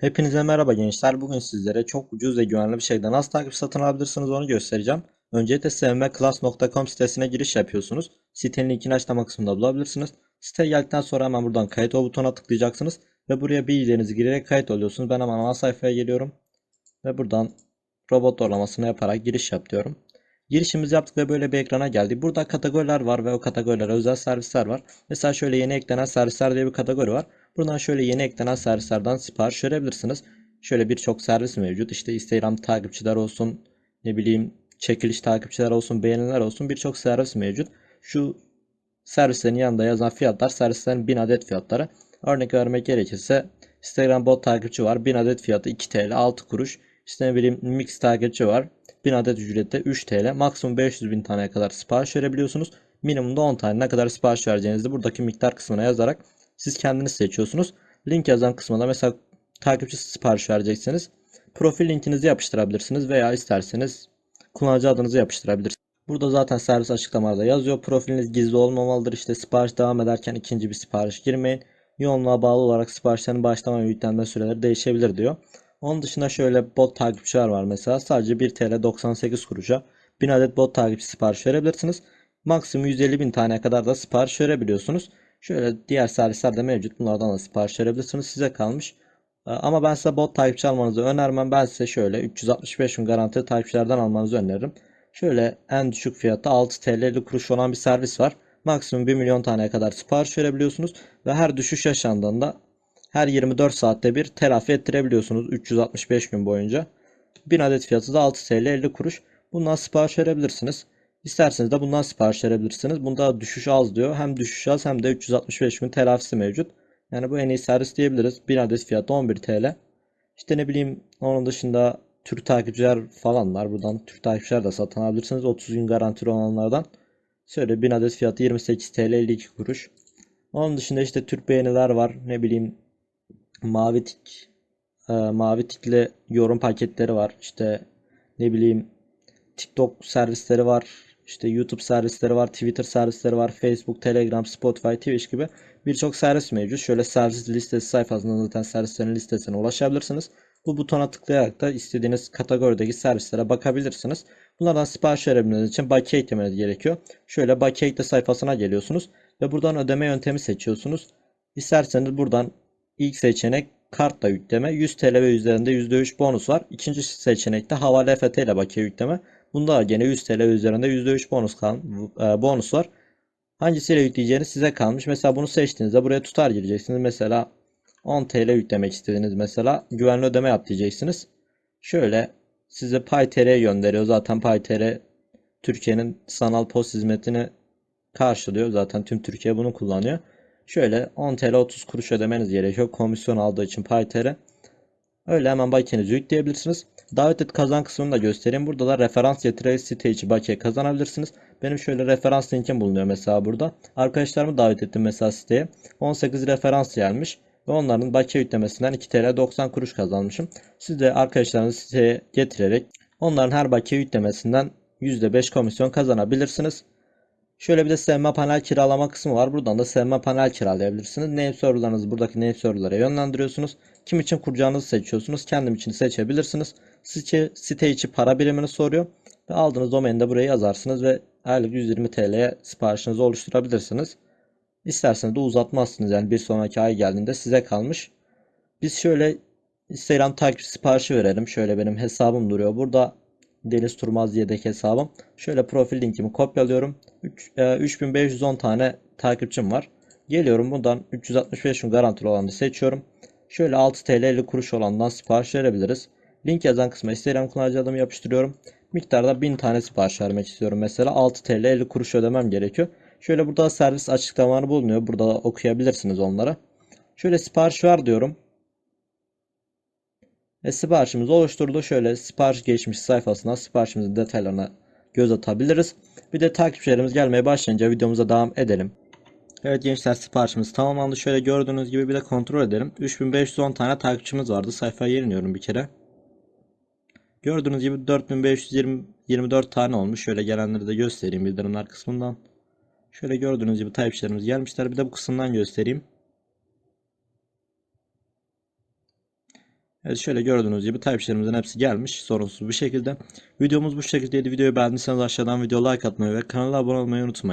Hepinize merhaba gençler. Bugün sizlere çok ucuz ve güvenli bir şekilde nasıl takip satın alabilirsiniz onu göstereceğim. Öncelikle sevmeclass.com sitesine giriş yapıyorsunuz. Sitenin linkini açıklama kısmında bulabilirsiniz. Siteye geldikten sonra hemen buradan kayıt ol butonuna tıklayacaksınız. Ve buraya bilgilerinizi girerek kayıt oluyorsunuz. Ben hemen ana sayfaya geliyorum. Ve buradan robot doğrulamasını yaparak giriş yap diyorum. Girişimizi yaptık ve böyle bir ekrana geldi. Burada kategoriler var ve o kategorilere özel servisler var. Mesela şöyle yeni eklenen servisler diye bir kategori var. Buradan şöyle yeni eklenen servislerden sipariş verebilirsiniz. Şöyle birçok servis mevcut. İşte Instagram takipçiler olsun, ne bileyim çekiliş takipçiler olsun, beğeniler olsun birçok servis mevcut. Şu servislerin yanında yazan fiyatlar servislerin 1000 adet fiyatları. Örnek vermek gerekirse Instagram bot takipçi var. 1000 adet fiyatı 2 TL 6 kuruş. İşte ne bileyim mix takipçi var. 1000 adet ücrette 3 TL. Maksimum 500 bin taneye kadar sipariş verebiliyorsunuz. Minimumda 10 tane ne kadar sipariş vereceğinizi buradaki miktar kısmına yazarak siz kendiniz seçiyorsunuz. Link yazan kısmına mesela takipçi sipariş vereceksiniz. Profil linkinizi yapıştırabilirsiniz veya isterseniz kullanıcı adınızı yapıştırabilirsiniz. Burada zaten servis açıklamalarda yazıyor. Profiliniz gizli olmamalıdır. İşte sipariş devam ederken ikinci bir sipariş girmeyin. Yoğunluğa bağlı olarak siparişlerin başlama ve yüklenme süreleri değişebilir diyor. Onun dışında şöyle bot takipçiler var mesela. Sadece 1 TL 98 kuruşa 1000 adet bot takipçi sipariş verebilirsiniz. Maksimum 150 bin tane kadar da sipariş verebiliyorsunuz. Şöyle diğer servisler de mevcut. Bunlardan da sipariş verebilirsiniz. Size kalmış. Ee, Ama ben size bot takipçi almanızı önermem. Ben size şöyle 365 gün garantili takipçilerden almanızı öneririm. Şöyle en düşük fiyatı 6 TL 50 kuruş olan bir servis var. Maksimum 1 milyon taneye kadar sipariş verebiliyorsunuz. Ve her düşüş yaşandığında her 24 saatte bir telafi ettirebiliyorsunuz 365 gün boyunca. 1000 adet fiyatı da 6 TL 50 kuruş. Bundan sipariş verebilirsiniz. İsterseniz de bundan sipariş verebilirsiniz. Bunda düşüş az diyor. Hem düşüş az hem de 365 gün telafisi mevcut. Yani bu en iyi servis diyebiliriz. 1000 adet fiyatı 11 TL. İşte ne bileyim onun dışında Türk takipçiler falan var. Buradan Türk takipçiler de satın alabilirsiniz. 30 gün garantili olanlardan. Şöyle 1000 adet fiyatı 28 TL 52 kuruş. Onun dışında işte Türk beğeniler var. Ne bileyim mavi tik e, mavi tikli yorum paketleri var. İşte ne bileyim TikTok servisleri var. İşte YouTube servisleri var, Twitter servisleri var, Facebook, Telegram, Spotify, Twitch gibi birçok servis mevcut. Şöyle servis listesi sayfasında zaten servislerin listesine ulaşabilirsiniz. Bu butona tıklayarak da istediğiniz kategorideki servislere bakabilirsiniz. Bunlardan sipariş verebilmeniz için bakiye eklemeniz gerekiyor. Şöyle bakiye ekle sayfasına geliyorsunuz ve buradan ödeme yöntemi seçiyorsunuz. İsterseniz buradan ilk seçenek kartla yükleme 100 TL ve üzerinde %3 bonus var. İkinci seçenekte havale EFT ile bakiye yükleme. Bunda da gene 100 TL üzerinde %3 bonus kal e, bonus var. Hangisiyle yükleyeceğiniz size kalmış. Mesela bunu seçtiğinizde buraya tutar gireceksiniz. Mesela 10 TL yüklemek istediniz mesela. Güvenli ödeme yap diyeceksiniz. Şöyle size PayTR gönderiyor. Zaten PayTR Türkiye'nin sanal post hizmetini karşılıyor. Zaten tüm Türkiye bunu kullanıyor. Şöyle 10 TL 30 kuruş ödemeniz gerekiyor. Komisyon aldığı için PayTR. Öyle hemen bakiyenizi yükleyebilirsiniz. Davet et kazan kısmını da göstereyim. Burada da referans getirerek site içi bakiye kazanabilirsiniz. Benim şöyle referans linkim bulunuyor mesela burada. Arkadaşlarımı davet ettim mesela siteye. 18 referans gelmiş. Ve onların bakiye yüklemesinden 2 TL 90 kuruş kazanmışım. Siz de arkadaşlarınızı siteye getirerek onların her bakiye yüklemesinden %5 komisyon kazanabilirsiniz. Şöyle bir de sevme panel kiralama kısmı var. Buradan da sevme panel kiralayabilirsiniz. Name serverlarınızı buradaki name serverlara yönlendiriyorsunuz. Kim için kuracağınızı seçiyorsunuz. Kendim için seçebilirsiniz. Site, site içi para birimini soruyor. Ve aldığınız domeni de buraya yazarsınız ve aylık 120 TL'ye siparişinizi oluşturabilirsiniz. İsterseniz de uzatmazsınız. Yani bir sonraki ay geldiğinde size kalmış. Biz şöyle Instagram takip siparişi verelim. Şöyle benim hesabım duruyor. Burada Deniz Turmaz yedek hesabım. Şöyle profil linkimi kopyalıyorum. 3, e, 3510 tane takipçim var. Geliyorum buradan 365 gün garantili olanı seçiyorum. Şöyle 6 TL 50 kuruş olandan sipariş verebiliriz. Link yazan kısma Instagram kullanıcı adımı yapıştırıyorum. Miktarda 1000 tane sipariş vermek istiyorum mesela. 6 TL 50 kuruş ödemem gerekiyor. Şöyle burada servis açıklamaları bulunuyor. Burada da okuyabilirsiniz onlara. Şöyle sipariş ver diyorum. Ve siparişimizi oluşturdu. Şöyle sipariş geçmiş sayfasına siparişimizin detaylarına göz atabiliriz. Bir de takipçilerimiz gelmeye başlayınca videomuza devam edelim. Evet gençler siparişimiz tamamlandı. Şöyle gördüğünüz gibi bir de kontrol edelim. 3510 tane takipçimiz vardı. Sayfaya yeniliyorum bir kere. Gördüğünüz gibi 4524 tane olmuş. Şöyle gelenleri de göstereyim bildirimler kısmından. Şöyle gördüğünüz gibi takipçilerimiz gelmişler. Bir de bu kısımdan göstereyim. Evet şöyle gördüğünüz gibi Type-C'lerimizin hepsi gelmiş sorunsuz bir şekilde. Videomuz bu şekildeydi. Videoyu beğendiyseniz aşağıdan video like atmayı ve kanala abone olmayı unutmayın.